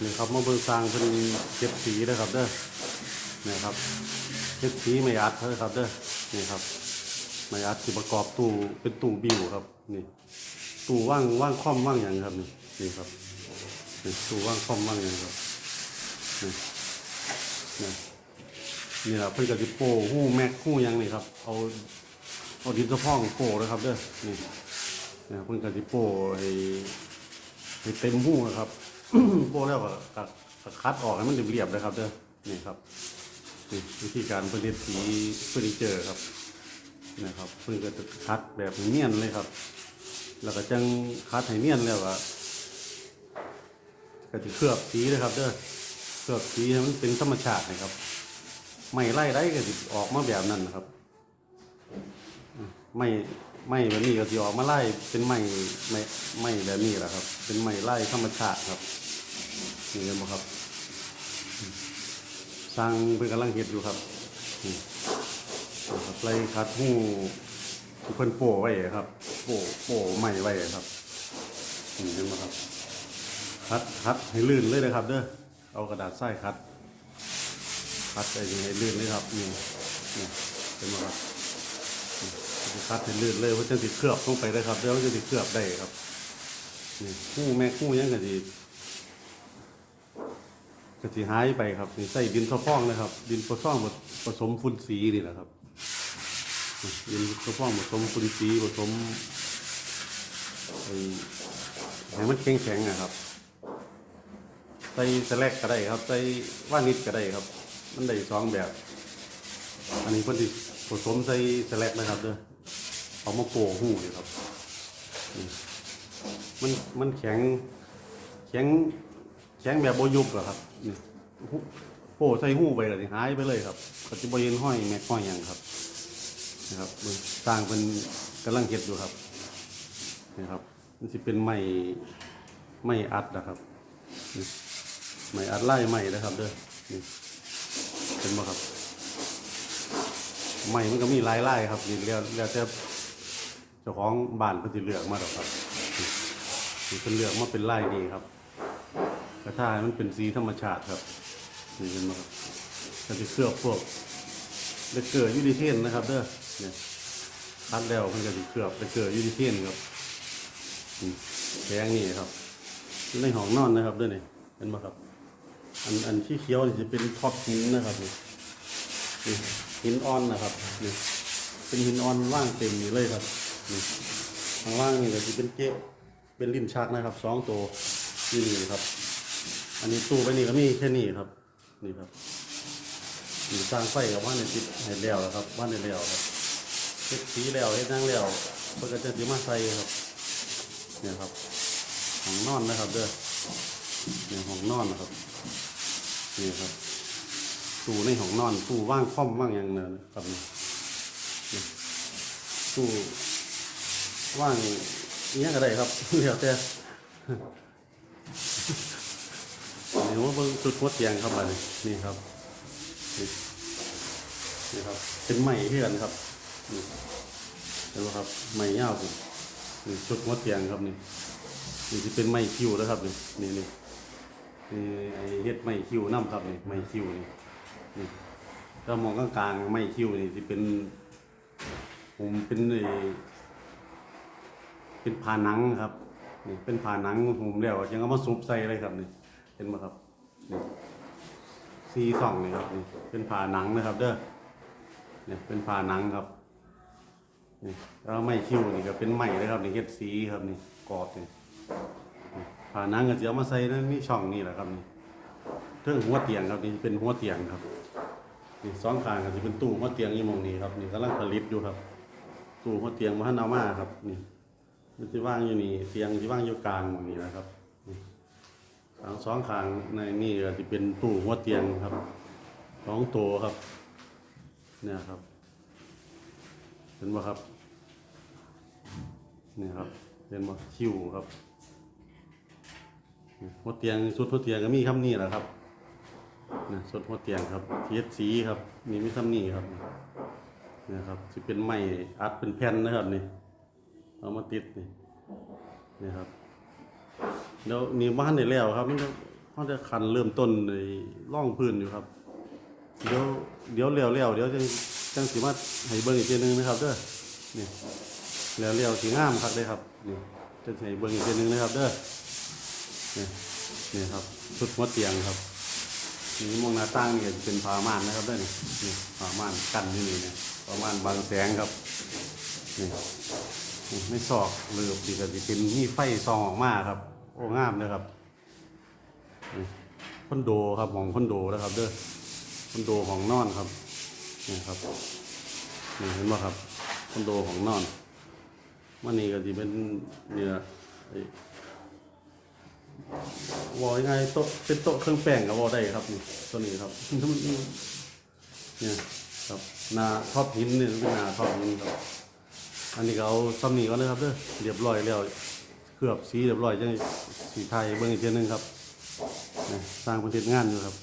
นี่ครับมาเบิ่งสร้างเพิ่นเก็บสีนะครับเด้อนี่ครับเก็บสีไม่อัดเด้อครับเด้อนี่ครับไม่อัดที่ประกอบตู้เป็นตู้บิวครับ นี่ ตู้ว่างว่างคอมว่างอย่างครับนี่นี่ครับนี่ตู้ว่างคอมว่างอย่างครับนี่นี่นี่แหละเพิ่นก็สิโป้หู้แม็กหู้ยังนี่ครับเอาเอาดินสะพองโป้เลยครับเด้อนี่นี่เพิ่นก็สิโป้ให ให้เต็มหู้นะครับ โบแล้วก็ตัดคัดออกให้มันเรียบๆเลยครับเด้อนี่ครับนี่วิธีการผลิตสีเฟอร์นิเจอร์ครับนะครับเพิ่งก็จะคัดแบบเนียนเลยครับ แล้วก็จังคัดให้เนียนแล้วก็ก็จะเคลือบสีเลยครับเด้อเคลือบสีให้มันเป็นธรรมชาตินะครับ ไม่ไล่ได้ก็จะออกมาแบบนั้นนะครับ ไม่ ไม่แบบนี้ก็จะออกมาไล่เป็นไม้ไม่ไม่แบบนี้แหละครับ เป็นไม้ไล่ธรรมชาติครับนี่เห็นไหมครับสร้างเป็นกำลังเห็ดอยู่ครับนี่นะครับไล่คัดหูเพิ่นโป้ไว้ครับ โป้โป้ไม้ไว้ครับนี่เห็นไหมครับคัดคัดให้ลื่นเลยนะครับ เด้อเอากระดาษทรายคัดคัดไปให้ลื่นเลยครับนี่นี่เห็นไหมครับ คัดให้ลื่นเลยเพราะจะติดเคลือบลงไปได้ครับเดี๋ยวจะติดเคลือบได้ครับนี่คู่แม่คู่ยังกะสิกะสิหายไปครับนี่ใส่ดินสะพ้องนะครับ ดินผสมผสมฝุ่นสีนี่แหละครับดินสะพ้องผสมฝุ่นสีผสมไอ้ให้มันแข็งแข็งนะครับใส่สแลกก็ได้ครับใส่ว่านิดก็ได้ครับ มันได้สองแบบ อันนี้เพิ่ผสมใส่สแลกนะครับเด้อ เอามาโปะหูนี่ครับ มันมันแข็ง แข็ง แข็งแบบโบยุบอครับนี่โปะใส่หูไปแล้วสิหายไปเลยครับก็สิบ่เห็นห้อยแม็กห้อยหยังครับนะครับเบิ่งสร้างเป็นกำลังเฮ็ดอยู่ครับนี่ครับมันสิเป็นไม้ไม้อัดนะครับไม้อัดไล่ไม้นะครับ เด้อนี่เป็นบ่ครับใหม่มันก็มีหลายไล่ครับนี่แล้วแล้วแต่ เจ้าของบ้านเพิ่นสิเลือกมาดอกครับนี่เพิ่นเลือกมาเป็นไล่นี่ครับกระทามันเป็นสีธรรมชาติครับนี่เห็นไหมครับก็สิเคลือบพวกเลกเกอร์ยูนิเทนนะครับ เด้อเนี่ยคัดแล้วมันก็สิเคลือบเลกเกอร์ยูนิเทนครับแพงนี่ครับในห้องนอนนะครับเด้อนี่เห็นไหมครับ อันอันที่เขียวจะเป็นท็อปหินนะครับนี่หินอ่อนนะครับนี่เป็นหินอ่อนว่างเต็มอยู่เลยครับ นี่ข้างล่างนี่ก็จะเป็นเกะเป็นลิ้นชักนะครับสองตัวนี่นี่ครับ อันนี้ตู้ไปนี่ก็มีแค่นี้ครับ นี่ครับนี่สร้างไฟกับว่านในติดให้แล้วแล้วครับว่านในแล้วครับเฮ็ดสีแล้วเฮ็ดนั่งแล้วเพื่อจะสีมาใส่ครับเนี่ยครับห้องนอนนะครับเด้อเนี่ยห้องนอนนะครับนี่ครับตู้ในห้องนอนตู้ว่างค่อมว่างอย่างนั้นครับตู้ ว่างอหยังก็ได้ครับเดี๋ยวแต่นี่ว่าเบิ่งจุดหัวเตียงครับอันนี้นี่ครับนี่ครับเป็นไม้เพื่อนครับนี่เห็นไหมครับไม้ยาวผมนี่จุดหัวเตียงครับนี่นี่ที่เป็นไม้คิวแล้วครับนี่นี่นี่นี่ไอเฮ็ดไม้คิวน้ำครับนี่ไม้คิวนี่นี่ถ้ามองกลางๆไม่คิ้วนี่สิเป็นผมเป็นไอ เป็นผาหนังครับนี่เป็นผาหนังผมแล้วยังเอามาซุบใส่เลยครับนี่เห็นไหมครับนี่ซีสองนี่ครับนี่เป็นผาหนังนะครับ เด้อเนี่ยเป็นผาหนังครับนี่แล้วไม่คิ้วนี่ก็เป็นไม้เลยครับนี่เฮ็ดสีครับนี่กรอดนี่นี่ผาหนังก็จะเอามาใส่ในนี่ช่องนี่แหละครับนี่เรื่องหัวเตียงครับนี่เป็นหัวเตียงครับนี่สองข้างก็จะเป็นตู้หัวเตียงยี่มองนี้ครับนี่กำลังผลิตอยู่ครับ ตู้หัวเตียงมาเอามาครับนี่ มันจะว่างอยู่นี่เตียงจะว่างอยู่กลางหมองนี้นะครับทางสองข้างในนี่ก็จะเป็นตู้หัวเตียงครับสองตัวครับ เนี่ยครับเห็นไหมครับนี่ครับเห็นไหมคิวครับหัวเตียงสุดหัวเตียงก็มีคำนี้แหละครับนะสุดหัวเตียงครับเทียสีครับนี่มีคำนี้ครับนี่ครับจะเป็นไม้อัดเป็นแผ่นนะครับนี่ เอามาติดนี่นี่ครับเดี๋ยวนี่บ้านได้แล้วครับ มันจะมันจะคันเริ่มต้นในร่องพื้นอยู่ครับ เดี๋ยวเดี๋ยวเลี้ยวเลี้ยวเดี๋ยวจังจังสิมาให้เบิ่งอีกทีหนึงนะครับเด้อนี่เลี้ยวเลี้ยวสีงามครับเด้ครับนี่จะให้เบิ่งอีกทีหนึงนะครับเด้อนี่นี่ครับชุดหัวเตียงครับนี่มองหน้าต่างนี่จะเป็นผ้าม่านนะครับเด้อนี่นี่ผ้าม่านกันอยู่นี่เนี่ยผ้าม่านบังแสงครับนี่ นี่ไม่ซอกเลือบดีก็สิเป็นมีไฟส่องออกมาครับ โอ้งามเลยครับคอนโดครับของคอนโดนะครับ เด้อคอนโดของนอนครับนี่ครับนี่เห็นไหมครับคอนโดของนอนมันนี่ก็จะเป็นเนี่ยไอ้วอลยังไงโต๊ะเป็นโต๊ะเครื่องแป้งกับวอลได้ครับนี่ตัวนี้ครับเนี่ยครับนาทอบหินเนี่ยเป็นนาทอบหินครับ อันนี้ก็เอาซ้ำนี่ก่อนนะครับเด้อเรียบร้อยแล้วเคลือบสีเรียบร้อยจังสีไทยเบื้องอีกเทีนึงครับสร้างประเทศงานอยู่ครับ